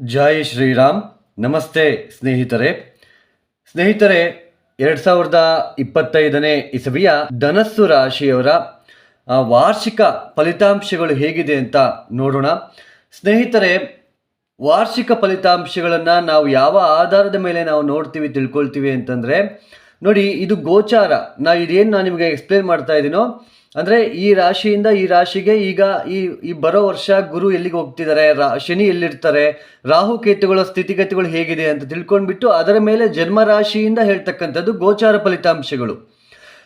ಜೈ ಶ್ರೀರಾಮ್. ನಮಸ್ತೆ ಸ್ನೇಹಿತರೆ. ಸ್ನೇಹಿತರೆ, ಎರಡು ಸಾವಿರದ ಇಪ್ಪತ್ತೈದನೇ ಇಸವಿಯ ಧನಸ್ಸು ರಾಶಿಯವರ ವಾರ್ಷಿಕ ಫಲಿತಾಂಶಗಳು ಹೇಗಿದೆ ಅಂತ ನೋಡೋಣ. ಸ್ನೇಹಿತರೆ, ವಾರ್ಷಿಕ ಫಲಿತಾಂಶಗಳನ್ನು ನಾವು ಯಾವ ಆಧಾರದ ಮೇಲೆ ನಾವು ನೋಡ್ತೀವಿ, ತಿಳ್ಕೊಳ್ತೀವಿ ಅಂತಂದರೆ, ನೋಡಿ, ಇದು ಗೋಚಾರ. ನಾ ಇದೇನು ನಾನು ನಿಮಗೆ ಎಕ್ಸ್ಪ್ಲೇನ್ ಮಾಡ್ತಾ ಇದ್ದೀನೋ ಅಂದರೆ ಈ ರಾಶಿಯಿಂದ ಈ ರಾಶಿಗೆ ಈಗ ಈ ಈ ಬರೋ ವರ್ಷ ಗುರು ಎಲ್ಲಿಗೆ ಹೋಗ್ತಿದ್ದಾರೆ? ರಾ, ಶನಿ ಎಲ್ಲಿರ್ತಾರೆ? ರಾಹು ಕೇತುಗಳ ಸ್ಥಿತಿಗತಿಗಳು ಹೇಗಿದೆ ಅಂತ ತಿಳ್ಕೊಂಡ್ಬಿಟ್ಟು ಅದರ ಮೇಲೆ ಜನ್ಮ ರಾಶಿಯಿಂದ ಹೇಳ್ತಕ್ಕಂಥದ್ದು ಗೋಚಾರ ಫಲಿತಾಂಶಗಳು.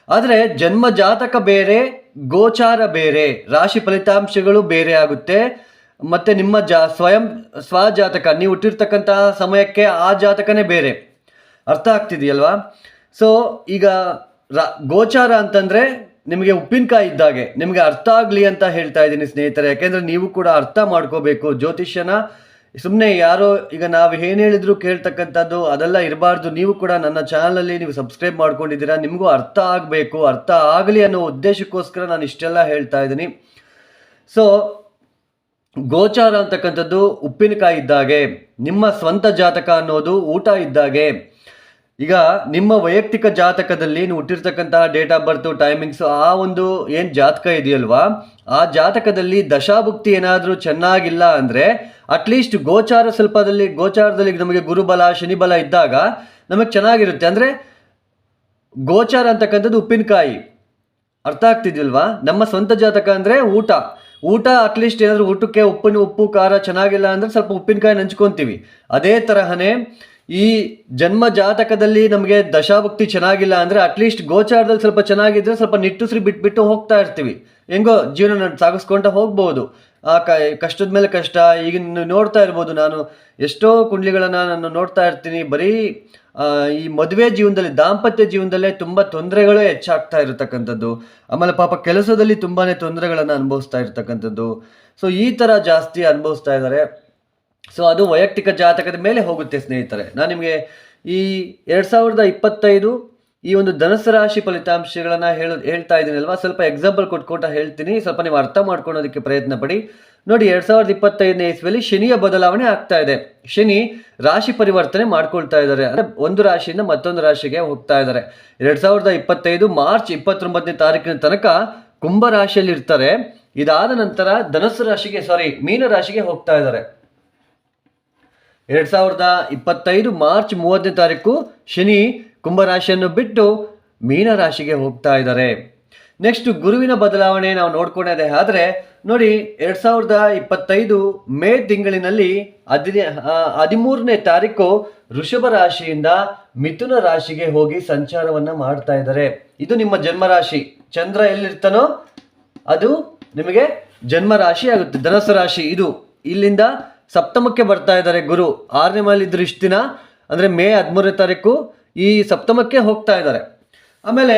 ಆದರೆ ಜನ್ಮ ಜಾತಕ ಬೇರೆ, ಗೋಚಾರ ಬೇರೆ, ರಾಶಿ ಫಲಿತಾಂಶಗಳು ಬೇರೆ ಆಗುತ್ತೆ. ಮತ್ತು ನಿಮ್ಮ ಜಾ, ಸ್ವಯಂ, ಸ್ವಜಾತಕ, ನೀವು ಹುಟ್ಟಿರ್ತಕ್ಕಂತಹ ಸಮಯಕ್ಕೆ ಆ ಜಾತಕನೇ ಬೇರೆ. ಅರ್ಥ ಆಗ್ತಿದೆಯಲ್ವಾ? ಸೊ ಈಗ ರಾ, ಗೋಚಾರ ಅಂತಂದ್ರೆ ನಿಮಗೆ ಉಪ್ಪಿನಕಾಯಿ ಇದ್ದಾಗೆ ನಿಮಗೆ ಅರ್ಥ ಆಗಲಿ ಅಂತ ಹೇಳ್ತಾ ಇದ್ದೀನಿ ಸ್ನೇಹಿತರೆ. ಯಾಕೆಂದರೆ ನೀವು ಕೂಡ ಅರ್ಥ ಮಾಡ್ಕೋಬೇಕು. ಜ್ಯೋತಿಷ್ಯನ ಸುಮ್ಮನೆ ಯಾರೋ ಈಗ ನಾವು ಏನು ಹೇಳಿದ್ರು ಕೇಳ್ತಕ್ಕಂಥದ್ದು ಅದೆಲ್ಲ ಇರಬಾರ್ದು. ನೀವು ಕೂಡ ನನ್ನ ಚಾನಲಲ್ಲಿ ನೀವು ಸಬ್ಸ್ಕ್ರೈಬ್ ಮಾಡ್ಕೊಂಡಿದ್ದೀರಾ. ನಿಮಗೂ ಅರ್ಥ ಆಗಬೇಕು. ಅರ್ಥ ಆಗಲಿ ಅನ್ನೋ ಉದ್ದೇಶಕ್ಕೋಸ್ಕರ ನಾನು ಇಷ್ಟೆಲ್ಲ ಹೇಳ್ತಾ ಇದ್ದೀನಿ. ಸೊ ಗೋಚಾರ ಅಂತಕ್ಕಂಥದ್ದು ಉಪ್ಪಿನಕಾಯಿ ಇದ್ದಾಗೆ. ನಿಮ್ಮ ಸ್ವಂತ ಜಾತಕ ಅನ್ನೋದು ಊಟ ಇದ್ದಾಗೆ. ಈಗ ನಿಮ್ಮ ವೈಯಕ್ತಿಕ ಜಾತಕದಲ್ಲಿ ನೀವು ಹುಟ್ಟಿರ್ತಕ್ಕಂತಹ ಡೇಟ್ ಆಫ್ ಬರ್ತು ಟೈಮಿಂಗ್ಸು ಆ ಒಂದು ಏನು ಜಾತಕ ಇದೆಯಲ್ವಾ? ಆ ಜಾತಕದಲ್ಲಿ ದಶಾಭುಕ್ತಿ ಏನಾದರೂ ಚೆನ್ನಾಗಿಲ್ಲ ಅಂದರೆ ಅಟ್ಲೀಸ್ಟ್ ಗೋಚಾರ ಸ್ವಲ್ಪದಲ್ಲಿ, ಗೋಚಾರದಲ್ಲಿ ನಮಗೆ ಗುರುಬಲ, ಶನಿಬಲ ಇದ್ದಾಗ ನಮಗೆ ಚೆನ್ನಾಗಿರುತ್ತೆ. ಅಂದರೆ ಗೋಚಾರ ಅಂತಕ್ಕಂಥದ್ದು ಉಪ್ಪಿನಕಾಯಿ. ಅರ್ಥ ಆಗ್ತಿದ್ದಿಲ್ವಾ? ನಮ್ಮ ಸ್ವಂತ ಜಾತಕ ಅಂದರೆ ಊಟ. ಊಟ ಅಟ್ಲೀಸ್ಟ್ ಏನಾದರೂ ಊಟಕ್ಕೆ ಉಪ್ಪಿನ ಉಪ್ಪು, ಖಾರ ಚೆನ್ನಾಗಿಲ್ಲ ಅಂದರೆ ಸ್ವಲ್ಪ ಉಪ್ಪಿನಕಾಯಿ ನಂಚ್ಕೊತೀವಿ. ಅದೇ ತರಹನೇ ಈ ಜನ್ಮ ಜಾತಕದಲ್ಲಿ ನಮಗೆ ದಶಾಭಕ್ತಿ ಚೆನ್ನಾಗಿಲ್ಲ ಅಂದರೆ ಅಟ್ಲೀಸ್ಟ್ ಗೋಚಾರದಲ್ಲಿ ಸ್ವಲ್ಪ ಚೆನ್ನಾಗಿದ್ದರೆ ಸ್ವಲ್ಪ ನಿಟ್ಟುಸಿರಿ ಬಿಟ್ಬಿಟ್ಟು ಹೋಗ್ತಾ ಇರ್ತೀವಿ. ಹೆಂಗೋ ಜೀವನ ಸಾಗಿಸ್ಕೊಂಡ ಹೋಗ್ಬೋದು. ಆ ಕ, ಕಷ್ಟದ ಮೇಲೆ ಕಷ್ಟ ಈಗ ನೋಡ್ತಾ ಇರ್ಬೋದು ನಾನು ಎಷ್ಟೋ ಕುಂಡ್ಲಿಗಳನ್ನು ನಾನು ನೋಡ್ತಾ ಇರ್ತೀನಿ. ಬರೀ ಈ ಮದುವೆ ಜೀವನದಲ್ಲಿ, ದಾಂಪತ್ಯ ಜೀವನದಲ್ಲೇ ತುಂಬ ತೊಂದರೆಗಳೇ ಹೆಚ್ಚಾಗ್ತಾ ಇರತಕ್ಕಂಥದ್ದು. ಆಮೇಲೆ ಪಾಪ ಕೆಲಸದಲ್ಲಿ ತುಂಬಾ ತೊಂದರೆಗಳನ್ನು ಅನುಭವಿಸ್ತಾ ಇರ್ತಕ್ಕಂಥದ್ದು. ಸೊ ಈ ಥರ ಜಾಸ್ತಿ ಅನುಭವಿಸ್ತಾ ಇದ್ದಾರೆ. ಸೊ ಅದು ವೈಯಕ್ತಿಕ ಜಾತಕದ ಮೇಲೆ ಹೋಗುತ್ತೆ, ಸ್ನೇಹಿತರೆ. ನಾನು ನಿಮಗೆ ಈ ಎರಡು ಸಾವಿರದ ಇಪ್ಪತ್ತೈದು ಈ ಒಂದು ಧನಸ್ಸು ರಾಶಿ ಫಲಿತಾಂಶಗಳನ್ನು ಹೇಳ, ಹೇಳ್ತಾ ಇದ್ದೀನಿ ಅಲ್ವಾ ಸ್ವಲ್ಪ ಎಕ್ಸಾಂಪಲ್ ಕೊಟ್ಕೊಂಡು ಹೇಳ್ತೀನಿ. ಸ್ವಲ್ಪ ನೀವು ಅರ್ಥ ಮಾಡ್ಕೊಳ್ಳೋದಕ್ಕೆ ಪ್ರಯತ್ನ ಪಡಿ ನೋಡಿ, ಎರಡು ಸಾವಿರದ ಇಪ್ಪತ್ತೈದನೇ ಇಸ್ವಿಯಲ್ಲಿ ಶನಿಯ ಬದಲಾವಣೆ ಆಗ್ತಾ ಇದೆ. ಶನಿ ರಾಶಿ ಪರಿವರ್ತನೆ ಮಾಡ್ಕೊಳ್ತಾ ಇದ್ದಾರೆ. ಅಂದರೆ ಒಂದು ರಾಶಿಯಿಂದ ಮತ್ತೊಂದು ರಾಶಿಗೆ ಹೋಗ್ತಾ ಇದ್ದಾರೆ. ಎರಡು ಸಾವಿರದ ಇಪ್ಪತ್ತೈದು ಮಾರ್ಚ್ ಇಪ್ಪತ್ತೊಂಬತ್ತನೇ ತಾರೀಕಿನ ತನಕ ಕುಂಭ ರಾಶಿಯಲ್ಲಿ ಇರ್ತಾರೆ ಇದಾದ ನಂತರ ಧನಸ್ಸು ರಾಶಿಗೆ ಸಾರಿ ಮೀನ ರಾಶಿಗೆ ಹೋಗ್ತಾ ಇದ್ದಾರೆ. ಎರಡು ಸಾವಿರದ ಇಪ್ಪತ್ತೈದು ಮಾರ್ಚ್ ಮೂವತ್ತನೇ ತಾರೀಕು ಶನಿ ಕುಂಭರಾಶಿಯನ್ನು ಬಿಟ್ಟು ಮೀನರಾಶಿಗೆ ಹೋಗ್ತಾ ಇದ್ದಾರೆ. ನೆಕ್ಸ್ಟ್ ಗುರುವಿನ ಬದಲಾವಣೆ ನಾವು ನೋಡ್ಕೊಂಡಿದೆ ಆದರೆ, ನೋಡಿ, ಎರಡು ಸಾವಿರದ ಇಪ್ಪತ್ತೈದು ಮೇ ತಿಂಗಳಿನಲ್ಲಿ ಹದಿನೇ ಹದಿಮೂರನೇ ತಾರೀಕು ವೃಷಭ ರಾಶಿಯಿಂದ ಮಿಥುನ ರಾಶಿಗೆ ಹೋಗಿ ಸಂಚಾರವನ್ನು ಮಾಡ್ತಾ ಇದ್ದಾರೆ. ಇದು ನಿಮ್ಮ ಜನ್ಮ ರಾಶಿ ಚಂದ್ರ ಎಲ್ಲಿರ್ತಾನೋ ಅದು ನಿಮಗೆ ಜನ್ಮ ರಾಶಿ ಆಗುತ್ತೆ. ಧನಸ್ಸು ರಾಶಿ ಇದು. ಇಲ್ಲಿಂದ ಸಪ್ತಮಕ್ಕೆ ಬರ್ತಾ ಇದ್ದಾರೆ ಗುರು. ಆರನೇ ಮೇಲೆ ಇಷ್ಟು ದಿನ? ಅಂದರೆ ಮೇ ಹದಿಮೂರನೇ ತಾರೀಕು ಈ ಸಪ್ತಮಕ್ಕೆ ಹೋಗ್ತಾ ಇದ್ದಾರೆ. ಆಮೇಲೆ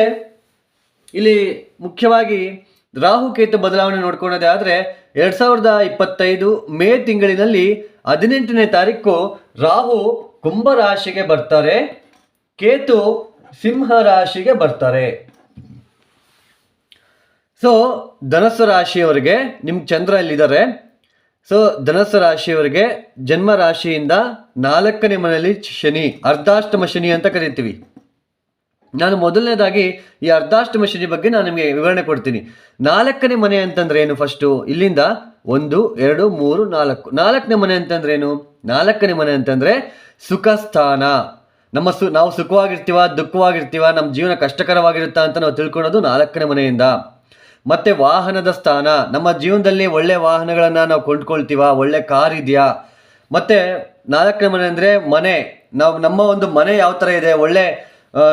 ಇಲ್ಲಿ ಮುಖ್ಯವಾಗಿ ರಾಹು ಕೇತು ಬದಲಾವಣೆ ನೋಡ್ಕೊಳ್ಳೋದೇ ಆದರೆ ಎರಡು ಸಾವಿರದ ಇಪ್ಪತ್ತೈದು ಮೇ ತಿಂಗಳಿನಲ್ಲಿ ಹದಿನೆಂಟನೇ ತಾರೀಕು ರಾಹು ಕುಂಭ ರಾಶಿಗೆ ಬರ್ತಾರೆ. ಕೇತು ಸಿಂಹ ರಾಶಿಗೆ ಬರ್ತಾರೆ. ಸೊ ಧನಸ್ಸು ರಾಶಿಯವರಿಗೆ ನಿಮ್ಮ ಚಂದ್ರ ಎಲ್ಲಿದ್ದಾರೆ? ಸೊ ಧನಸ್ಸು ರಾಶಿಯವರಿಗೆ ಜನ್ಮ ರಾಶಿಯಿಂದ ನಾಲ್ಕನೇ ಮನೆಯಲ್ಲಿ ಶನಿ, ಅರ್ಧಾಷ್ಟಮ ಶನಿ ಅಂತ ಕರಿತೀವಿ. ನಾನು ಮೊದಲನೇದಾಗಿ ಈ ಅರ್ಧಾಷ್ಟಮ ಶನಿ ಬಗ್ಗೆ ನಾನು ನಿಮಗೆ ವಿವರಣೆ ಕೊಡ್ತೀನಿ. ನಾಲ್ಕನೇ ಮನೆ ಅಂತಂದ್ರೆ ಏನು ಫಸ್ಟು? ಇಲ್ಲಿಂದ ಒಂದು, ಎರಡು, ಮೂರು, ನಾಲ್ಕು. ನಾಲ್ಕನೇ ಮನೆ ಅಂತಂದ್ರೆ ಏನು? ನಾಲ್ಕನೇ ಮನೆ ಅಂತಂದ್ರೆ ಸುಖ ಸ್ಥಾನ ನಮ್ಮ ಸು, ನಾವು ಸುಖವಾಗಿರ್ತೀವ, ದುಃಖವಾಗಿರ್ತೀವ, ನಮ್ಮ ಜೀವನ ಕಷ್ಟಕರವಾಗಿರುತ್ತಾ ಅಂತ ನಾವು ತಿಳ್ಕೊಳ್ಳೋದು ನಾಲ್ಕನೇ ಮನೆಯಿಂದ. ಮತ್ತೆ ವಾಹನದ ಸ್ಥಾನ. ನಮ್ಮ ಜೀವನದಲ್ಲಿ ಒಳ್ಳೆ ವಾಹನಗಳನ್ನು ನಾವು ಕೊಂಡ್ಕೊಳ್ತೀವ, ಒಳ್ಳೆ ಕಾರ್ ಇದೆಯಾ? ಮತ್ತೆ ನಾಲ್ಕನೇ ಮನೆ ಅಂದರೆ ಮನೆ. ನಾವು ನಮ್ಮ ಒಂದು ಮನೆ ಯಾವ ಥರ ಇದೆ? ಒಳ್ಳೆ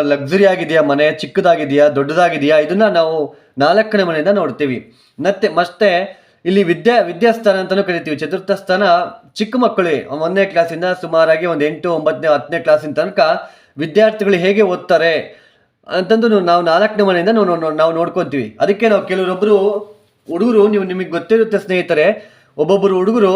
ಲಕ್ಸುರಿ ಆಗಿದೆಯಾ ಮನೆ? ಚಿಕ್ಕದಾಗಿದೆಯಾ? ದೊಡ್ಡದಾಗಿದೆಯಾ? ಇದನ್ನ ನಾವು ನಾಲ್ಕನೇ ಮನೆಯಿಂದ ನೋಡ್ತೀವಿ. ಮತ್ತೆ ಮತ್ತೆ ಇಲ್ಲಿ ವಿದ್ಯಾ, ವಿದ್ಯಾಸ್ಥಾನ ಅಂತಲೂ ಕರಿತೀವಿ. ಚತುರ್ಥ ಸ್ಥಾನ ಚಿಕ್ಕ ಮಕ್ಕಳು. ಒಂದನೇ ಕ್ಲಾಸಿಂದ ಸುಮಾರಾಗಿ ಒಂದು ಎಂಟು, ಒಂಬತ್ತನೇ, ಹತ್ತನೇ ಕ್ಲಾಸಿನ ತನಕ ವಿದ್ಯಾರ್ಥಿಗಳು ಹೇಗೆ ಓದ್ತಾರೆ? ಅಂತಂದು ನಾವು ನಾಲ್ಕನೇ ಮನೆಯಿಂದ ನಾವು ನೋಡ್ಕೊತೀವಿ. ಅದಕ್ಕೆ ನಾವು ಕೆಲವರೊಬ್ಬರು ಹುಡುಗರು, ನೀವು ನಿಮಗೆ ಗೊತ್ತಿರುತ್ತೆ ಸ್ನೇಹಿತರೆ ಒಬ್ಬೊಬ್ಬರು ಹುಡುಗರು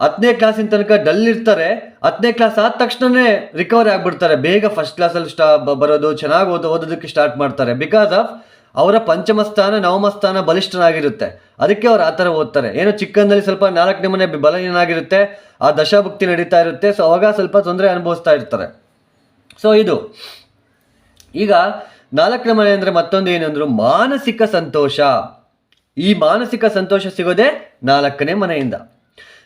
ಹತ್ತನೇ ಕ್ಲಾಸಿನ ತನಕ ಡಲ್ ಇರ್ತಾರೆ. ಹತ್ತನೇ ಕ್ಲಾಸ್ ಆದ ತಕ್ಷಣವೇ ರಿಕವರ್ ಆಗಿಬಿಡ್ತಾರೆ. ಬೇಗ ಫಸ್ಟ್ ಕ್ಲಾಸಲ್ಲಿ ಸ್ಟಾ ಬರೋದು, ಚೆನ್ನಾಗಿ ಓದೋ ಓದೋದಕ್ಕೆ ಸ್ಟಾರ್ಟ್ ಮಾಡ್ತಾರೆ. ಬಿಕಾಸ್ ಆಫ್ ಅವರ ಪಂಚಮ ಸ್ಥಾನ ನವಮ ಸ್ಥಾನ ಬಲಿಷ್ಠನಾಗಿರುತ್ತೆ. ಅದಕ್ಕೆ ಅವ್ರು ಆ ಥರ ಓದ್ತಾರೆ. ಏನೋ ಚಿಕ್ಕಂದಲ್ಲಿ ಸ್ವಲ್ಪ ನಾಲ್ಕನೇ ಮನೆ ಬಲಹೀನಾಗಿರುತ್ತೆ. ಆ ದಶಾಭುಕ್ತಿ ನಡೀತಾ ಇರುತ್ತೆ. ಸೊ ಅವಾಗ ಸ್ವಲ್ಪ ತೊಂದರೆ ಅನುಭವಿಸ್ತಾ ಇರ್ತಾರೆ. ಸೊ ಇದು. ಈಗ ನಾಲ್ಕನೇ ಮನೆ ಅಂದರೆ ಮತ್ತೊಂದು ಏನಂದ್ರು ಮಾನಸಿಕ ಸಂತೋಷ. ಈ ಮಾನಸಿಕ ಸಂತೋಷ ಸಿಗೋದೇ ನಾಲ್ಕನೇ ಮನೆಯಿಂದ.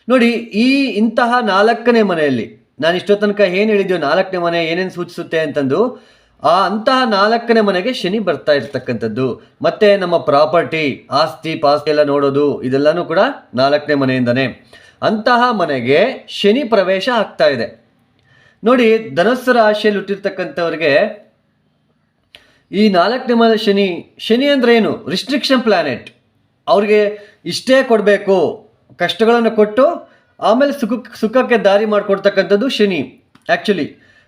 ನೋಡಿ, ಈ ಇಂತಹ ನಾಲ್ಕನೇ ಮನೆಯಲ್ಲಿ ನಾನು ಇಷ್ಟೋ ತನಕ ಏನು ಹೇಳಿದ್ಯೋ ನಾಲ್ಕನೇ ಮನೆ ಏನೇನು ಸೂಚಿಸುತ್ತೆ ಅಂತಂದು, ಆ ಅಂತಹ ನಾಲ್ಕನೇ ಮನೆಗೆ ಶನಿ ಬರ್ತಾ ಇರ್ತಕ್ಕಂಥದ್ದು. ಮತ್ತೆ ನಮ್ಮ ಪ್ರಾಪರ್ಟಿ, ಆಸ್ತಿ, ಪಾಸ್ತಿ ಎಲ್ಲ ನೋಡೋದು, ಇದೆಲ್ಲನೂ ಕೂಡ ನಾಲ್ಕನೇ ಮನೆಯಿಂದನೇ. ಅಂತಹ ಮನೆಗೆ ಶನಿ ಪ್ರವೇಶ ಆಗ್ತಾ ಇದೆ. ನೋಡಿ, ಧನಸ್ಸು ರಾಶಿಯಲ್ಲಿ ಹುಟ್ಟಿರ್ತಕ್ಕಂಥವ್ರಿಗೆ ಈ ನಾಲ್ಕನೇ ಮನೆ ಶನಿ ಶನಿ ಅಂದರೆ ಏನು? ರಿಸ್ಟ್ರಿಕ್ಷನ್ ಪ್ಲಾನೆಟ್ ಅವ್ರಿಗೆ ಇಷ್ಟೇ ಕೊಡಬೇಕು, ಕಷ್ಟಗಳನ್ನು ಕೊಟ್ಟು ಆಮೇಲೆ ಸುಖ, ಸುಖಕ್ಕೆ ದಾರಿ ಮಾಡಿಕೊಡ್ತಕ್ಕಂಥದ್ದು ಶನಿ. ಆ್ಯಕ್ಚುಲಿ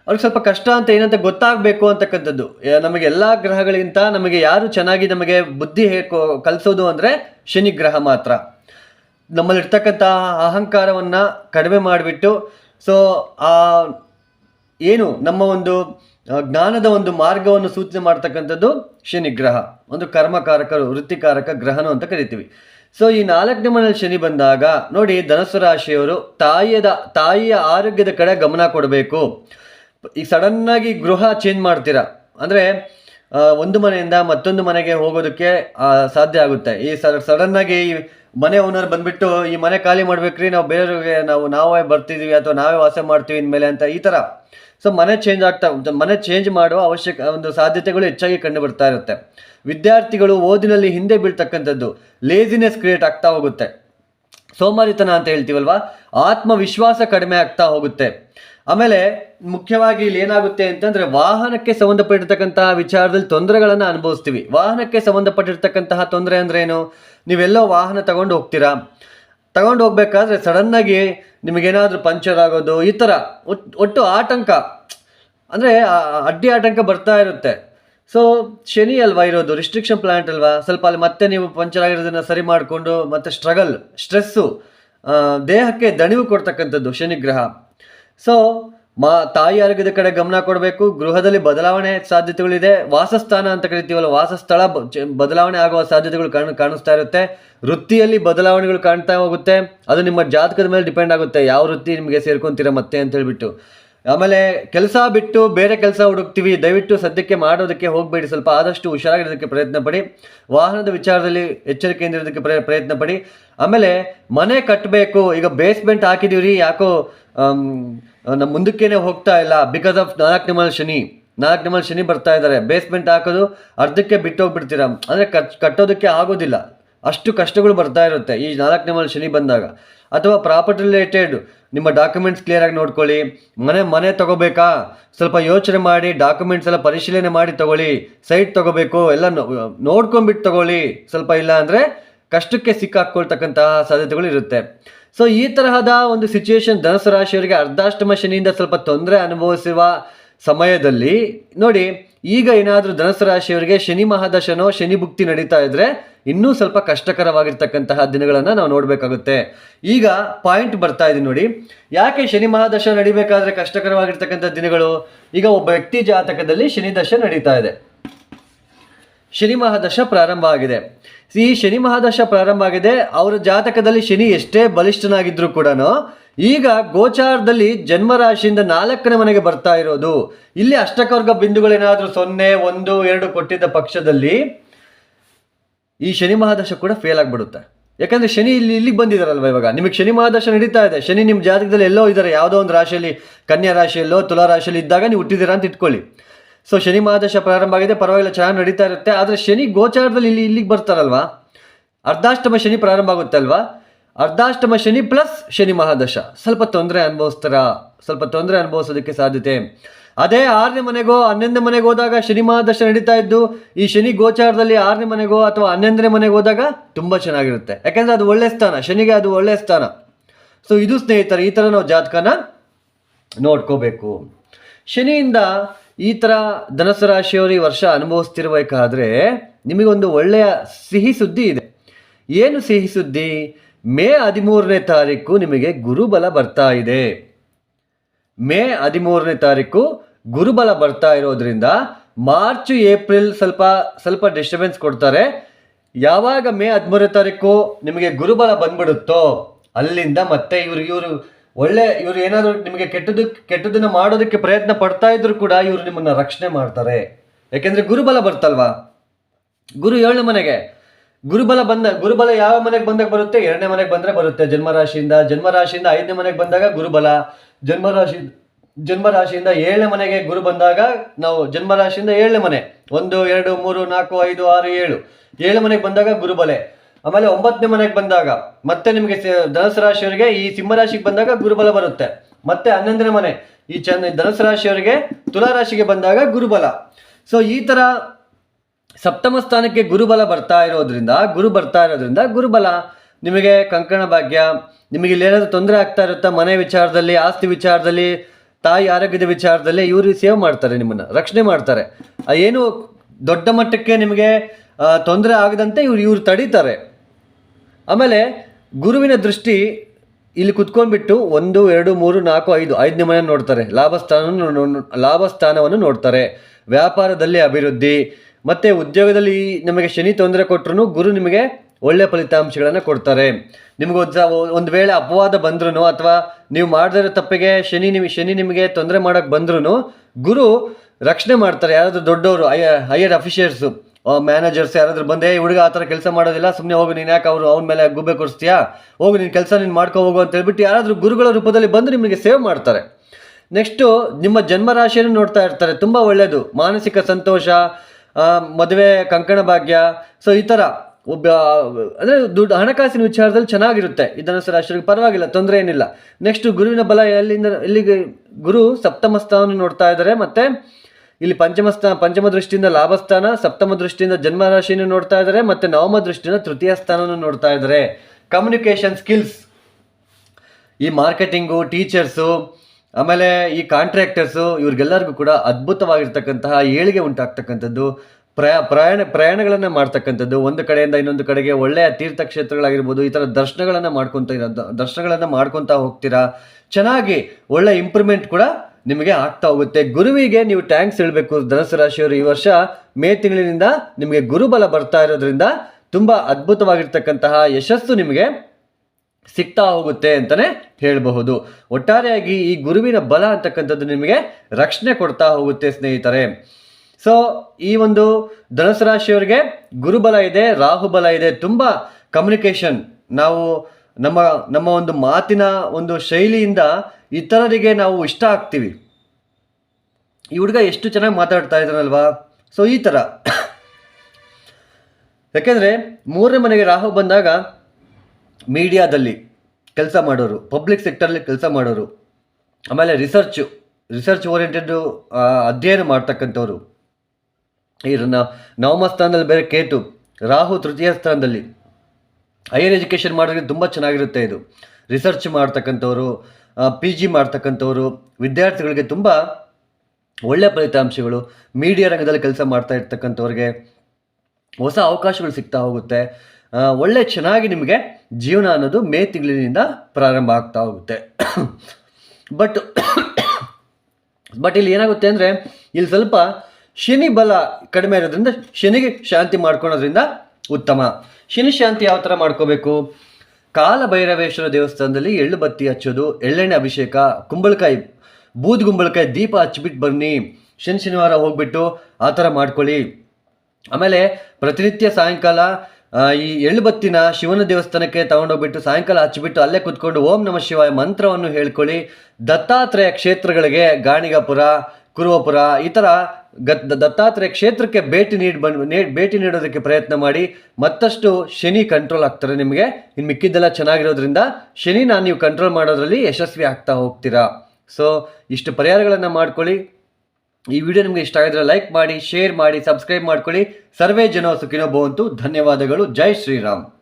ಅವ್ರಿಗೆ ಸ್ವಲ್ಪ ಕಷ್ಟ ಅಂತ ಏನಂತ ಗೊತ್ತಾಗಬೇಕು ಅಂತಕ್ಕಂಥದ್ದು. ನಮಗೆ ಎಲ್ಲ ಗ್ರಹಗಳಿಗಿಂತ ನಮಗೆ ಯಾರು ಚೆನ್ನಾಗಿ ನಮಗೆ ಬುದ್ಧಿ ಹೇಕೋ ಕಲಿಸೋದು ಅಂದರೆ ಶನಿ ಗ್ರಹ ಮಾತ್ರ. ನಮ್ಮಲ್ಲಿರ್ತಕ್ಕಂಥ ಅಹಂಕಾರವನ್ನು ಕಡಿಮೆ ಮಾಡಿಬಿಟ್ಟು ಸೊ ಆ, ಏನು ನಮ್ಮ ಒಂದು ಜ್ಞಾನದ ಒಂದು ಮಾರ್ಗವನ್ನು ಸೂಚನೆ ಮಾಡ್ತಕ್ಕಂಥದ್ದು ಶನಿ ಗ್ರಹ ಒಂದು ಕರ್ಮಕಾರಕ ವೃತ್ತಿಕಾರಕ ಗ್ರಹನು ಅಂತ ಕರಿತೀವಿ. ಸೊ ಈ ನಾಲ್ಕನೇ ಮನೆಯಲ್ಲಿ ಶನಿ ಬಂದಾಗ, ನೋಡಿ ಧನಸ್ಸು ರಾಶಿಯವರು ತಾಯಿಯದ, ತಾಯಿಯ ಆರೋಗ್ಯದ ಕಡೆ ಗಮನ ಕೊಡಬೇಕು. ಈಗ ಸಡನ್ನಾಗಿ ಗೃಹ ಚೇಂಜ್ ಮಾಡ್ತೀರಾ? ಅಂದರೆ ಒಂದು ಮನೆಯಿಂದ ಮತ್ತೊಂದು ಮನೆಗೆ ಹೋಗೋದಕ್ಕೆ ಸಾಧ್ಯ ಆಗುತ್ತೆ. ಈ ಸಡನ್ನಾಗಿ ಈ ಮನೆ ಓನರ್ ಬಂದ್ಬಿಟ್ಟು, ಈ ಮನೆ ಖಾಲಿ ಮಾಡ್ಬೇಕ್ರಿ, ನಾವು ಬೇರೆಯವ್ರಿಗೆ ನಾವು, ನಾವೇ ಬರ್ತಿದೀವಿ ಅಥವಾ ನಾವೇ ವಾಸ ಮಾಡ್ತೀವಿ ಇನ್ಮೇಲೆ ಅಂತ ಈ ಥರ ಸೊ ಮನೆ ಚೇಂಜ್ ಆಗ್ತಾ, ಮನೆ ಚೇಂಜ್ ಮಾಡುವ ಅವಶ್ಯಕ, ಒಂದು ಸಾಧ್ಯತೆಗಳು ಹೆಚ್ಚಾಗಿ ಕಂಡು ಬರ್ತಾ ಇರುತ್ತೆ. ವಿದ್ಯಾರ್ಥಿಗಳು ಓದಿನಲ್ಲಿ ಹಿಂದೆ ಬೀಳ್ತಕ್ಕಂಥದ್ದು ಲೇಸಿನೆಸ್ ಕ್ರಿಯೇಟ್ ಆಗ್ತಾ ಹೋಗುತ್ತೆ. ಸೋಮಾರಿತನ ಅಂತ ಹೇಳ್ತೀವಲ್ವಾ? ಆತ್ಮವಿಶ್ವಾಸ ಕಡಿಮೆ ಆಗ್ತಾ ಹೋಗುತ್ತೆ. ಆಮೇಲೆ ಮುಖ್ಯವಾಗಿ ಇಲ್ಲಿ ಏನಾಗುತ್ತೆ ಅಂತಂದ್ರೆ ವಾಹನಕ್ಕೆ ಸಂಬಂಧಪಟ್ಟಿರ್ತಕ್ಕಂತಹ ವಿಚಾರದಲ್ಲಿ ತೊಂದರೆಗಳನ್ನು ಅನುಭವಿಸ್ತೀವಿ. ವಾಹನಕ್ಕೆ ಸಂಬಂಧಪಟ್ಟಿರ್ತಕ್ಕಂತಹ ತೊಂದರೆ ಅಂದ್ರೆ ಏನು? ನೀವೆಲ್ಲೋ ವಾಹನ ತಗೊಂಡು ಹೋಗ್ತೀರಾ? ತಗೊಂಡು ಹೋಗ್ಬೇಕಾದ್ರೆ ಸಡನ್ನಾಗಿ ನಿಮಗೇನಾದ್ರೂ ಪಂಚರ್ ಆಗೋದು, ಈ ಥರ ಒಟ್- ಒಟ್ಟು ಆಟಂಕ ಅಂದರೆ ಅಡ್ಡಿ ಆಟಂಕ ಬರ್ತಾ ಇರುತ್ತೆ. ಸೊ ಶನಿ ಅಲ್ವಾ ಇರೋದು? ರಿಸ್ಟ್ರಿಕ್ಷನ್ ಪ್ಲಾನೆಟ್ ಅಲ್ವಾ? ಸ್ವಲ್ಪ ಅಲ್ಲಿ ಮತ್ತೆ ನೀವು ಪಂಚರ್ ಆಗಿರೋದನ್ನ ಸರಿ ಮಾಡಿಕೊಂಡು ಮತ್ತೆ ಸ್ಟ್ರಗಲ್ ಸ್ಟ್ರೆಸ್ಸು ದೇಹಕ್ಕೆ ದಣಿವು ಕೊಡ್ತಕ್ಕಂಥದ್ದು ಶನಿ ಗ್ರಹ. ಸೊ ಮಾ, ತಾಯಿ ಆರೋಗ್ಯದ ಕಡೆ ಗಮನ ಕೊಡಬೇಕು. ಗೃಹದಲ್ಲಿ ಬದಲಾವಣೆ ಸಾಧ್ಯತೆಗಳಿದೆ. ವಾಸಸ್ಥಾನ ಅಂತ ಕರಿತೀವಲ್ಲ, ವಾಸಸ್ಥಳ ಬದಲಾವಣೆ ಆಗುವ ಸಾಧ್ಯತೆಗಳು ಕಾಣ, ಕಾಣಿಸ್ತಾ ಇರುತ್ತೆ. ವೃತ್ತಿಯಲ್ಲಿ ಬದಲಾವಣೆಗಳು ಕಾಣ್ತಾ ಹೋಗುತ್ತೆ. ಅದು ನಿಮ್ಮ ಜಾತಕದ ಮೇಲೆ ಡಿಪೆಂಡ್ ಆಗುತ್ತೆ. ಯಾವ ವೃತ್ತಿ ನಿಮಗೆ ಸೇರ್ಕೊಂತೀರ ಮತ್ತೆ ಅಂತ ಹೇಳ್ಬಿಟ್ಟು. ಆಮೇಲೆ ಕೆಲಸ ಬಿಟ್ಟು ಬೇರೆ ಕೆಲಸ ಹುಡುಕ್ತೀವಿ ದಯವಿಟ್ಟು ಸದ್ಯಕ್ಕೆ ಮಾಡೋದಕ್ಕೆ ಹೋಗಬೇಡಿ ಸ್ವಲ್ಪ ಆದಷ್ಟು ಹುಷಾರಾಗಿರೋದಕ್ಕೆ ಪ್ರಯತ್ನ ಪಡಿ ವಾಹನದ ವಿಚಾರದಲ್ಲಿ ಎಚ್ಚರಿಕೆಯಿಂದ ಇರೋದಕ್ಕೆ ಪ್ರಯ ಪ್ರಯತ್ನ ಪಡಿ. ಆಮೇಲೆ ಮನೆ ಕಟ್ಟಬೇಕು ಈಗ ಬೇಸ್ಮೆಂಟ್ ಹಾಕಿದೀವ್ರಿ ಯಾಕೋ ಆಮ್, ನಮ್ಮ ಮುಂದಕ್ಕೇನೆ ಹೋಗ್ತಾ ಇಲ್ಲ ಬಿಕಾಸ್ ಆಫ್ ನಾಲ್ಕು ನಿಮಲ್ ಶನಿ ನಾಲ್ಕು ನಿಮಲ್ ಶನಿ ಬರ್ತಾ ಇದ್ದಾರೆ ಬೇಸ್ಮೆಂಟ್ ಹಾಕೋದು ಅರ್ಧಕ್ಕೆ ಬಿಟ್ಟೋಗ್ಬಿಡ್ತೀರಾ? ಅಂದರೆ ಕಟ್ ಕಟ್ಟೋದಕ್ಕೆ ಆಗೋದಿಲ್ಲ ಅಷ್ಟು ಕಷ್ಟಗಳು ಬರ್ತಾ ಇರುತ್ತೆ ಈ ನಾಲ್ಕು ನಿಮಲ್ ಶನಿ ಬಂದಾಗ. ಅಥವಾ ಪ್ರಾಪರ್ಟಿ ರಿಲೇಟೆಡ್ ನಿಮ್ಮ ಡಾಕ್ಯುಮೆಂಟ್ಸ್ ಕ್ಲಿಯರಾಗಿ ನೋಡ್ಕೊಳ್ಳಿ. ಮನೆ ಮನೆ ತಗೋಬೇಕಾ? ಸ್ವಲ್ಪ ಯೋಚನೆ ಮಾಡಿ ಡಾಕ್ಯುಮೆಂಟ್ಸ್ ಎಲ್ಲ ಪರಿಶೀಲನೆ ಮಾಡಿ ತಗೊಳ್ಳಿ. ಸೈಟ್ ತಗೋಬೇಕು, ಎಲ್ಲ ನೋಡ್ಕೊಂಡ್ಬಿಟ್ಟು ತಗೊಳ್ಳಿ. ಸ್ವಲ್ಪ ಇಲ್ಲ ಅಂದರೆ ಕಷ್ಟಕ್ಕೆ ಸಿಕ್ಕಾಕ್ಕೊಳ್ತಕ್ಕಂತಹ ಸಾಧ್ಯತೆಗಳು ಇರುತ್ತೆ. ಸೊ ಈ ತರಹದ ಒಂದು ಸಿಚುಯೇಷನ್ ಧನಸು ರಾಶಿಯವರಿಗೆ ಅರ್ಧಾಷ್ಟಮ ಶನಿಯಿಂದ ಸ್ವಲ್ಪ ತೊಂದರೆ ಅನುಭವಿಸುವ ಸಮಯದಲ್ಲಿ ನೋಡಿ ಈಗ ಏನಾದರೂ ಧನಸ್ಸು ರಾಶಿಯವರಿಗೆ ಶನಿ ಮಹಾದಶನೋ ಶನಿ ಭುಕ್ತಿ ನಡೀತಾ ಇದ್ರೆ ಇನ್ನೂ ಸ್ವಲ್ಪ ಕಷ್ಟಕರವಾಗಿರ್ತಕ್ಕಂತಹ ದಿನಗಳನ್ನು ನಾವು ನೋಡಬೇಕಾಗುತ್ತೆ. ಈಗ ಪಾಯಿಂಟ್ ಬರ್ತಾ ಇದೆ ನೋಡಿ. ಯಾಕೆ ಶನಿ ಮಹಾದಶ ನಡಿಬೇಕಾದ್ರೆ ಕಷ್ಟಕರವಾಗಿರ್ತಕ್ಕಂಥ ದಿನಗಳು? ಈಗ ಒಬ್ಬ ವ್ಯಕ್ತಿ ಜಾತಕದಲ್ಲಿ ಶನಿ ದಶ ನಡೀತಾ ಇದೆ. ಶನಿ ಮಹಾದಶ ಪ್ರಾರಂಭ ಆಗಿದೆ. ಈ ಶನಿ ಮಹಾದಶ ಪ್ರಾರಂಭ ಆಗಿದೆ, ಅವರ ಜಾತಕದಲ್ಲಿ ಶನಿ ಎಷ್ಟೇ ಬಲಿಷ್ಠನಾಗಿದ್ರು ಕೂಡ ಈಗ ಗೋಚಾರದಲ್ಲಿ ಜನ್ಮರಾಶಿಯಿಂದ ನಾಲ್ಕನೇ ಮನೆಗೆ ಬರ್ತಾ ಇರೋದು. ಇಲ್ಲಿ ಅಷ್ಟಕವರ್ಗ ಬಿಂದುಗಳೇನಾದರೂ ಸೊನ್ನೆ, ಒಂದು, ಎರಡು ಕೊಟ್ಟಿದ್ದ ಪಕ್ಷದಲ್ಲಿ ಈ ಶನಿ ಮಹಾದಶ ಕೂಡ ಫೇಲ್ ಆಗಿಬಿಡುತ್ತೆ. ಯಾಕಂದ್ರೆ ಶನಿ ಇಲ್ಲಿ ಇಲ್ಲಿಗೆ ಬಂದಿದಾರಲ್ವ ಇವಾಗ? ನಿಮಗೆ ಶನಿ ಮಹಾದಶ ನಡೀತಾ ಇದೆ. ಶನಿ ನಿಮ್ಮ ಜಾತಕದಲ್ಲಿ ಎಲ್ಲೋ ಇದ್ದಾರೆ. ಯಾವುದೋ ಒಂದು ರಾಶಿಯಲ್ಲಿ, ಕನ್ಯಾ ರಾಶಿಯಲ್ಲೋ, ತುಲಾ ರಾಶಿಯಲ್ಲಿ ಇದ್ದಾಗ ನೀವು ಹುಟ್ಟಿದ್ದೀರಾ ಅಂತ ಇಟ್ಕೊಳ್ಳಿ. ಸೊ ಶನಿ ಮಹಾದಶ ಪ್ರಾರಂಭ ಆಗಿದೆ. ಪರವಾಗಿಲ್ಲ, ಚೆನ್ನಾಗಿ ನಡೀತಾ ಇರುತ್ತೆ. ಆದರೆ ಶನಿ ಗೋಚಾರದಲ್ಲಿ ಇಲ್ಲಿ ಇಲ್ಲಿಗೆ ಬರ್ತಾರಲ್ವಾ? ಅರ್ಧಾಷ್ಟಮ ಶನಿ ಪ್ರಾರಂಭ ಆಗುತ್ತೆ ಅಲ್ವಾ ಅರ್ಧಾಷ್ಟಮ ಶನಿ ಪ್ಲಸ್ ಶನಿ ಮಹಾದಶ. ಸ್ವಲ್ಪ ತೊಂದರೆ ಅನುಭವಿಸ್ತಾರ? ಸ್ವಲ್ಪ ತೊಂದರೆ ಅನುಭವಿಸೋದಕ್ಕೆ ಸಾಧ್ಯತೆ. ಅದೇ ಆರನೇ ಮನೆಗೋ ಹನ್ನೊಂದನೇ ಮನೆಗೆ ಹೋದಾಗ ಶನಿ ಮಹಾದಶ ನಡೀತಾ ಇದ್ದು, ಈ ಶನಿ ಗೋಚಾರದಲ್ಲಿ ಆರನೇ ಮನೆಗೋ ಅಥವಾ ಹನ್ನೊಂದನೇ ಮನೆಗೆ ಹೋದಾಗ ತುಂಬ ಚೆನ್ನಾಗಿರುತ್ತೆ. ಯಾಕಂದ್ರೆ ಅದು ಒಳ್ಳೆ ಸ್ಥಾನ, ಶನಿಗೆ ಅದು ಒಳ್ಳೆ ಸ್ಥಾನ. ಸೊ ಇದು ಸ್ನೇಹಿತರೆ, ಈ ಥರ ನಾವು ಜಾತಕನ ನೋಡ್ಕೋಬೇಕು. ಶನಿಯಿಂದ ಈ ಥರ ಧನಸು ರಾಶಿಯವರು ಈ ವರ್ಷ ಅನುಭವಿಸ್ತಿರ್ಬೇಕಾದ್ರೆ ನಿಮಗೊಂದು ಒಳ್ಳೆಯ ಸಿಹಿ ಸುದ್ದಿ ಇದೆ. ಏನು ಸಿಹಿ ಸುದ್ದಿ? ಮೇ ಹದಿಮೂರನೇ ತಾರೀಕು ನಿಮಗೆ ಗುರುಬಲ ಬರ್ತಾ ಇದೆ. ಮೇ ಹದಿಮೂರನೇ ತಾರೀಕು ಗುರುಬಲ ಬರ್ತಾ ಇರೋದ್ರಿಂದ ಮಾರ್ಚ್, ಏಪ್ರಿಲ್ ಸ್ವಲ್ಪ ಸ್ವಲ್ಪ ಡಿಸ್ಟರ್ಬೆನ್ಸ್ ಕೊಡ್ತಾರೆ. ಯಾವಾಗ ಮೇ ಹದಿಮೂರನೇ ತಾರೀಕು ನಿಮಗೆ ಗುರುಬಲ ಬಂದ್ಬಿಡುತ್ತೋ ಅಲ್ಲಿಂದ ಮತ್ತೆ ಇವರು ಇವರು ಒಳ್ಳೆ, ಇವರು ಏನಾದರೂ ನಿಮಗೆ ಕೆಟ್ಟದ್ದು ಕೆಟ್ಟದನ್ನು ಮಾಡೋದಕ್ಕೆ ಪ್ರಯತ್ನ ಪಡ್ತಾ ಇದ್ರು ಕೂಡ ಇವರು ನಿಮ್ಮನ್ನು ರಕ್ಷಣೆ ಮಾಡ್ತಾರೆ. ಯಾಕೆಂದರೆ ಗುರುಬಲ ಬರ್ತಲ್ವಾ ಗುರು ಏಳನೇ ಮನೆಗೆ ಗುರುಬಲ ಬಂದ, ಗುರುಬಲ ಯಾವ ಮನೆಗೆ ಬಂದಾಗ ಬರುತ್ತೆ? ಎರಡನೇ ಮನೆಗೆ ಬಂದ್ರೆ ಬರುತ್ತೆ. ಜನ್ಮರಾಶಿಯಿಂದ ಜನ್ಮರಾಶಿಯಿಂದ ಐದನೇ ಮನೆಗೆ ಬಂದಾಗ ಗುರುಬಲ. ಜನ್ಮರಾಶಿ, ಜನ್ಮರಾಶಿಯಿಂದ ಏಳನೇ ಮನೆಗೆ ಗುರು ಬಂದಾಗ ನಾವು ಜನ್ಮರಾಶಿಯಿಂದ ಏಳನೇ ಮನೆ. ಒಂದು, ಎರಡು, ಮೂರು, ನಾಲ್ಕು, ಐದು, ಆರು, ಏಳು. ಏಳು ಮನೆಗೆ ಬಂದಾಗ ಗುರುಬಲೆ. ಆಮೇಲೆ ಒಂಬತ್ತನೇ ಮನೆಗೆ ಬಂದಾಗ ಮತ್ತೆ ನಿಮಗೆ ಧನಸು ರಾಶಿಯವರಿಗೆ ಈ ಸಿಂಹರಾಶಿಗೆ ಬಂದಾಗ ಗುರುಬಲ ಬರುತ್ತೆ. ಮತ್ತೆ ಹನ್ನೊಂದನೇ ಮನೆ. ಈ ಚಂದ, ಧನಸು ರಾಶಿಯವರಿಗೆ ತುಲಾ ರಾಶಿಗೆ ಬಂದಾಗ ಗುರುಬಲ. ಸೊ ಈ ತರ ಸಪ್ತಮ ಸ್ಥಾನಕ್ಕೆ ಗುರುಬಲ ಬರ್ತಾ ಇರೋದ್ರಿಂದ, ಗುರು ಬರ್ತಾ ಇರೋದ್ರಿಂದ ಗುರುಬಲ. ನಿಮಗೆ ಕಂಕಣ ಭಾಗ್ಯ, ನಿಮಗೆ ಇಲ್ಲಿ ಏನಾದರೂ ತೊಂದರೆ ಆಗ್ತಾ ಇರುತ್ತಾ? ಮನೆ ವಿಚಾರದಲ್ಲಿ, ಆಸ್ತಿ ವಿಚಾರದಲ್ಲಿ, ತಾಯಿ ಆರೋಗ್ಯದ ವಿಚಾರದಲ್ಲಿ ಇವರು ಸೇವ್ ಮಾಡ್ತಾರೆ ನಿಮ್ಮನ್ನು, ರಕ್ಷಣೆ ಮಾಡ್ತಾರೆ. ಏನು ದೊಡ್ಡ ಮಟ್ಟಕ್ಕೆ ನಿಮಗೆ ತೊಂದರೆ ಆಗದಂತೆ ಇವ್ರು ಇವ್ರು ತಡೀತಾರೆ. ಆಮೇಲೆ ಗುರುವಿನ ದೃಷ್ಟಿ ಇಲ್ಲಿ ಕುತ್ಕೊಂಡ್ಬಿಟ್ಟು ಒಂದು, ಎರಡು, ಮೂರು, ನಾಲ್ಕು, ಐದು, ಐದನೇ ಮನೆ ನೋಡ್ತಾರೆ. ಲಾಭಸ್ಥಾನ ಲಾಭಸ್ಥಾನವನ್ನು ನೋಡ್ತಾರೆ. ವ್ಯಾಪಾರದಲ್ಲಿ ಅಭಿವೃದ್ಧಿ ಮತ್ತು ಉದ್ಯೋಗದಲ್ಲಿ ನಿಮಗೆ ಶನಿ ತೊಂದರೆ ಕೊಟ್ಟರು ಗುರು ನಿಮಗೆ ಒಳ್ಳೆ ಫಲಿತಾಂಶಗಳನ್ನು ಕೊಡ್ತಾರೆ. ನಿಮಗೆ ಒಂದು ವೇಳೆ ಅಪವಾದ ಬಂದ್ರೂ ಅಥವಾ ನೀವು ಮಾಡದೇ ಇರೋ ತಪ್ಪಿಗೆ ಶನಿ ನಿಮಗೆ ಶನಿ ನಿಮಗೆ ತೊಂದರೆ ಮಾಡೋಕ್ಕೆ ಬಂದ್ರೂ ಗುರು ರಕ್ಷಣೆ ಮಾಡ್ತಾರೆ. ಯಾರಾದರೂ ದೊಡ್ಡವರು ಹೈಯರ್ ಅಫಿಷಿಯರ್ಸು ಮ್ಯಾನೇಜರ್ಸ್ ಯಾರಾದರೂ ಬಂದೇ ಹುಡುಗ, ಆ ಥರ ಕೆಲಸ ಮಾಡೋದಿಲ್ಲ ಸುಮ್ಮನೆ ಹೋಗು, ನೀನು ಯಾಕೆ ಅವರು ಅವನ ಮೇಲೆ ಗುಬ್ಬೆ ಕೊಡಿಸ್ತೀಯಾ ಹೋಗು, ನೀನು ಕೆಲಸ ನೀನು ಮಾಡ್ಕೊ ಹೋಗು ಅಂತ ಹೇಳ್ಬಿಟ್ಟು ಯಾರಾದರೂ ಗುರುಗಳ ರೂಪದಲ್ಲಿ ಬಂದು ನಿಮಗೆ ಸೇವ್ ಮಾಡ್ತಾರೆ. ನೆಕ್ಸ್ಟು ನಿಮ್ಮ ಜನ್ಮರಾಶಿಯನ್ನು ನೋಡ್ತಾ ಇರ್ತಾರೆ. ತುಂಬ ಒಳ್ಳೆಯದು ಮಾನಸಿಕ ಸಂತೋಷ ಮದುವೆ, ಕಂಕಣ ಭಾಗ್ಯ ಸೊ ಈ ಥರ ಒಬ್ಬ, ಅಂದರೆ ದುಡ್ಡು, ಹಣಕಾಸಿನ ವಿಚಾರದಲ್ಲಿ ಚೆನ್ನಾಗಿರುತ್ತೆ. ಇದನ್ನು ಸರ್ ರಾಶಿಯವರಿಗೆ ಪರವಾಗಿಲ್ಲ, ತೊಂದರೆ ಏನಿಲ್ಲ. ನೆಕ್ಸ್ಟ್ ಗುರುವಿನ ಬಲ ಎಲ್ಲಿಂದ, ಎಲ್ಲಿಗೆ, ಗುರು ಸಪ್ತಮ ಸ್ಥಾನವನ್ನು ನೋಡ್ತಾ ಇದ್ದಾರೆ, ಮತ್ತು ಇಲ್ಲಿ ಪಂಚಮ ಪಂಚಮ ದೃಷ್ಟಿಯಿಂದ ಲಾಭಸ್ಥಾನ, ಸಪ್ತಮ ದೃಷ್ಟಿಯಿಂದ ಜನ್ಮ ರಾಶಿಯನ್ನು ನೋಡ್ತಾ ಇದ್ದಾರೆ, ಮತ್ತು ನವಮ ದೃಷ್ಟಿಯಿಂದ ತೃತೀಯ ಸ್ಥಾನವನ್ನು ನೋಡ್ತಾ ಇದ್ದಾರೆ. ಕಮ್ಯುನಿಕೇಷನ್ ಸ್ಕಿಲ್ಸ್ ಈ ಮಾರ್ಕೆಟಿಂಗು, ಟೀಚರ್ಸು ಆಮೇಲೆ ಈ ಕಾಂಟ್ರಾಕ್ಟರ್ಸು ಇವ್ರಿಗೆಲ್ಲರಿಗೂ ಕೂಡ ಅದ್ಭುತವಾಗಿರ್ತಕ್ಕಂತಹ ಏಳಿಗೆ ಉಂಟಾಗ್ತಕ್ಕಂಥದ್ದು, ಪ್ರಯಾ, ಪ್ರಯಾಣ, ಪ್ರಯಾಣಗಳನ್ನು ಮಾಡ್ತಕ್ಕಂಥದ್ದು, ಒಂದು ಕಡೆಯಿಂದ ಇನ್ನೊಂದು ಕಡೆಗೆ ಒಳ್ಳೆಯ ತೀರ್ಥಕ್ಷೇತ್ರಗಳಾಗಿರ್ಬೋದು, ಈ ಥರ ದರ್ಶನಗಳನ್ನು ಮಾಡ್ಕೊತ ಇರೋ ದರ್ಶನಗಳನ್ನು ಮಾಡ್ಕೊತಾ ಹೋಗ್ತೀರಾ? ಚೆನ್ನಾಗಿ ಒಳ್ಳೆ ಇಂಪ್ರೂವ್ಮೆಂಟ್ ಕೂಡ ನಿಮಗೆ ಆಗ್ತಾ ಹೋಗುತ್ತೆ. ಗುರುವಿಗೆ ನೀವು ಟ್ಯಾಂಕ್ಸ್ ಹೇಳಬೇಕು ಧನಸು ರಾಶಿಯವರು. ಈ ವರ್ಷ ಮೇ ತಿಂಗಳಿನಿಂದ ನಿಮಗೆ ಗುರುಬಲ ಬರ್ತಾ ಇರೋದ್ರಿಂದ ತುಂಬ ಅದ್ಭುತವಾಗಿರ್ತಕ್ಕಂತಹ ಯಶಸ್ಸು ನಿಮಗೆ ಸಿಗ್ತಾ ಹೋಗುತ್ತೆ ಅಂತಲೇ ಹೇಳಬಹುದು. ಒಟ್ಟಾರೆಯಾಗಿ ಈ ಗುರುವಿನ ಬಲ ಅಂತಕ್ಕಂಥದ್ದು ನಿಮಗೆ ರಕ್ಷಣೆ ಕೊಡ್ತಾ ಹೋಗುತ್ತೆ ಸ್ನೇಹಿತರೆ. ಸೊ ಈ ಒಂದು ಧನುಸು ರಾಶಿಯವರಿಗೆ ಗುರುಬಲ ಇದೆ, ರಾಹುಬಲ ಇದೆ, ತುಂಬ ಕಮ್ಯುನಿಕೇಷನ್ ನಾವು ನಮ್ಮ ನಮ್ಮ ಒಂದು ಮಾತಿನ ಒಂದು ಶೈಲಿಯಿಂದ ಇತರರಿಗೆ ನಾವು ಇಷ್ಟ ಆಗ್ತೀವಿ. ಈ ಹುಡುಗ ಎಷ್ಟು ಚೆನ್ನಾಗಿ ಮಾತಾಡ್ತಾ ಇದ್ದಾನಲ್ವಾ? ಸೊ ಈ ಥರ ಯಾಕೆಂದರೆ ಮೂರನೇ ಮನೆಗೆ ರಾಹು ಬಂದಾಗ ಮೀಡಿಯಾದಲ್ಲಿ ಕೆಲಸ ಮಾಡೋರು ಪಬ್ಲಿಕ್ ಸೆಕ್ಟರಲ್ಲಿ ಕೆಲಸ ಮಾಡೋರು, ಆಮೇಲೆ ರಿಸರ್ಚು ರಿಸರ್ಚ್ ಓರಿಯೆಂಟೆಡ್ ಅಧ್ಯಯನ ಮಾಡ್ತಕ್ಕಂಥವ್ರು. ಈ ನವಮ ಸ್ಥಾನದಲ್ಲಿ ಬೇರೆ ಕೇತು, ರಾಹು ತೃತೀಯ ಸ್ಥಾನದಲ್ಲಿ. ಹೈಯರ್ ಎಜುಕೇಷನ್ ಮಾಡೋರಿಗೆ ತುಂಬ ಚೆನ್ನಾಗಿರುತ್ತೆ ಇದು. ರಿಸರ್ಚ್ ಮಾಡ್ತಕ್ಕಂಥವ್ರು ಪಿ ಜಿ ಮಾಡ್ತಕ್ಕಂಥವ್ರು, ವಿದ್ಯಾರ್ಥಿಗಳಿಗೆ ತುಂಬ ಒಳ್ಳೆಯ ಫಲಿತಾಂಶಗಳು. ಮೀಡಿಯಾ ರಂಗದಲ್ಲಿ ಕೆಲಸ ಮಾಡ್ತಾ ಇರ್ತಕ್ಕಂಥವ್ರಿಗೆ ಹೊಸ ಅವಕಾಶಗಳು ಸಿಗ್ತಾ ಹೋಗುತ್ತೆ. ಒಳ್ಳೆ, ಚೆನ್ನಾಗಿ ನಿಮಗೆ ಜೀವನ ಅನ್ನೋದು ಮೇ ತಿಂಗಳಿನಿಂದ ಪ್ರಾರಂಭ ಆಗ್ತಾ ಹೋಗುತ್ತೆ. ಬಟ್ ಬಟ್ ಇಲ್ಲಿ ಏನಾಗುತ್ತೆ ಅಂದರೆ, ಇಲ್ಲಿ ಸ್ವಲ್ಪ ಶನಿ ಬಲ ಕಡಿಮೆ ಇರೋದ್ರಿಂದ ಶನಿಗೆ ಶಾಂತಿ ಮಾಡ್ಕೊಳೋದ್ರಿಂದ ಉತ್ತಮ. ಶನಿ ಶಾಂತಿ ಯಾವ ಥರ ಮಾಡ್ಕೋಬೇಕು? ಕಾಲಭೈರವೇಶ್ವರ ದೇವಸ್ಥಾನದಲ್ಲಿ ಎಳ್ಳು ಬತ್ತಿ ಹಚ್ಚೋದು, ಎಳ್ಳೆಣ್ಣೆ ಅಭಿಷೇಕ, ಕುಂಬಳಕಾಯಿ, ಬೂದ್ ಗುಂಬಳಕಾಯಿ ದೀಪ ಹಚ್ಚಿಬಿಟ್ಟು ಬನ್ನಿ. ಶನಿ ಶನಿವಾರ ಹೋಗ್ಬಿಟ್ಟು ಆ ಥರ ಮಾಡ್ಕೊಳ್ಳಿ. ಆಮೇಲೆ ಪ್ರತಿನಿತ್ಯ ಸಾಯಂಕಾಲ ಈ ಎಳ್ಳುಬತ್ತಿನ ಶಿವನ ದೇವಸ್ಥಾನಕ್ಕೆ ತಗೊಂಡೋಗ್ಬಿಟ್ಟು ಸಾಯಂಕಾಲ ಹಚ್ಚಿಬಿಟ್ಟು ಅಲ್ಲೇ ಕುತ್ಕೊಂಡು ಓಂ ನಮ ಶಿವಾಯ ಮಂತ್ರವನ್ನು ಹೇಳ್ಕೊಳ್ಳಿ. ದತ್ತಾತ್ರೇಯ ಕ್ಷೇತ್ರಗಳಿಗೆ ಗಾಣಿಗಾಪುರ, ಕುರುವಪುರ ಈ ಥರ ಗತ್ ದತ್ತಾತ್ರೇಯ ಕ್ಷೇತ್ರಕ್ಕೆ ಭೇಟಿ ನೀಡಿ ಬಂದು ಭೇಟಿ ನೀಡೋದಕ್ಕೆ ಪ್ರಯತ್ನ ಮಾಡಿ. ಮತ್ತಷ್ಟು ಶನಿ ಕಂಟ್ರೋಲ್ ಆಗ್ತಾರೆ ನಿಮಗೆ. ಇನ್ನು ಮಿಕ್ಕಿದ್ದೆಲ್ಲ ಚೆನ್ನಾಗಿರೋದ್ರಿಂದ ಶನಿನ ನೀವು ಕಂಟ್ರೋಲ್ ಮಾಡೋದ್ರಲ್ಲಿ ಯಶಸ್ವಿ ಆಗ್ತಾ ಹೋಗ್ತೀರಾ. ಸೊ ಇಷ್ಟು ಪರಿಹಾರಗಳನ್ನು ಮಾಡ್ಕೊಳ್ಳಿ. ಈ ವಿಡಿಯೋ ನಿಮಗೆ ಇಷ್ಟ ಆಗಿದ್ರೆ ಲೈಕ್ ಮಾಡಿ ಶೇರ್ ಮಾಡಿ ಸಬ್ಸ್ಕ್ರೈಬ್ ಮಾಡ್ಕೊಳ್ಳಿ. ಸರ್ವೇ ಜನ ಸುಖಿನೋ ಭವಂತು. ಧನ್ಯವಾದಗಳು. ಜೈ ಶ್ರೀರಾಮ್.